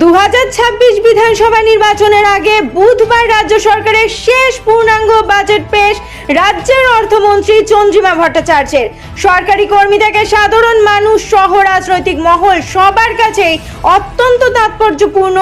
দু হাজার ছাব্বিশ বিধানসভা নির্বাচনের আগে বুধবার রাজ্য সরকারের শেষ পূর্ণাঙ্গ বাজেট পেশ রাজ্যের অর্থমন্ত্রী চন্দ্রিমা ভট্টাচার্যের। সরকারি কর্মী থেকে সাধারণ মানুষ সহ রাজনৈতিক মহল সবার কাছেই অত্যন্ত তাৎপর্যপূর্ণ